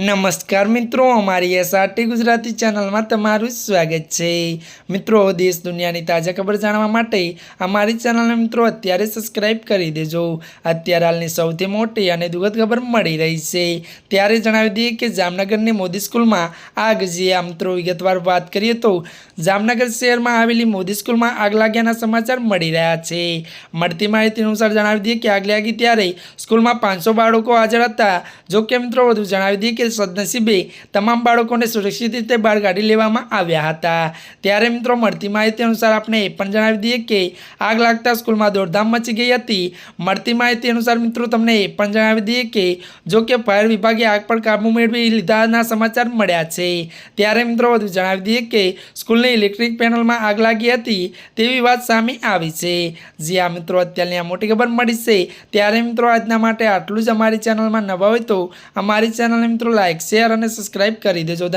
નમસ્કાર મિત્રો, અમારી એસઆરટી ગુજરાતી ચેનલમાં તમારું સ્વાગત છે. મિત્રો, દેશ દુનિયાની તાજા ખબર જાણવા માટે અમારી ચેનલને મિત્રો અત્યારે સબસ્ક્રાઈબ કરી દેજો. અત્યારે હાલની સૌથી મોટી અને દુઃખદ ખબર મળી રહી છે. ત્યારે જણાવી દઈએ કે જામનગરની મોદી સ્કૂલમાં આગ જે આ મિત્રો વિગતવાર વાત કરીએ તો જામનગર શહેરમાં આવેલી મોદી સ્કૂલમાં આગ લાગ્યાના સમાચાર મળી રહ્યા છે. મળતી માહિતી અનુસાર જણાવી દઈએ કે આગ લાગી ત્યારે સ્કૂલમાં પાંચસો બાળકો હાજર હતા. જો કે મિત્રો, વધુ જણાવી દઈએ કે સદનસીબે તમામ બાળકોને સુરક્ષિત રીતે બહાર કાઢી લેવામાં આવ્યા હતા. ત્યારે મિત્રો મળતી માહિતી અનુસાર આપણે એ પણ જણાવી દઈએ કે આગ લાગતા સ્કૂલમાં દોડધામ મચી ગઈ હતી. મળતી માહિતી અનુસાર મિત્રો તમને એ પણ જણાવી દઈએ કે જો કે ફાયર વિભાગે આગ પર કાબુ મેળવી લીધાના સમાચાર મળ્યા છે. ત્યારે મિત્રો વધુ જણાવી દઈએ કે સ્કૂલની ઇલેક્ટ્રિક પેનલમાં આગ લાગી હતી તેવી વાત સામે આવી છે. જી આ મિત્રો, અત્યારની આ મોટી ખબર મળી છે. ત્યારે મિત્રો આજના માટે આટલું જ અમારી ચેનલમાં નવા હોય તો અમારી ચેનલને મિત્રો લાઇક શેર અને સબસ્ક્રાઇબ કરી દેજો.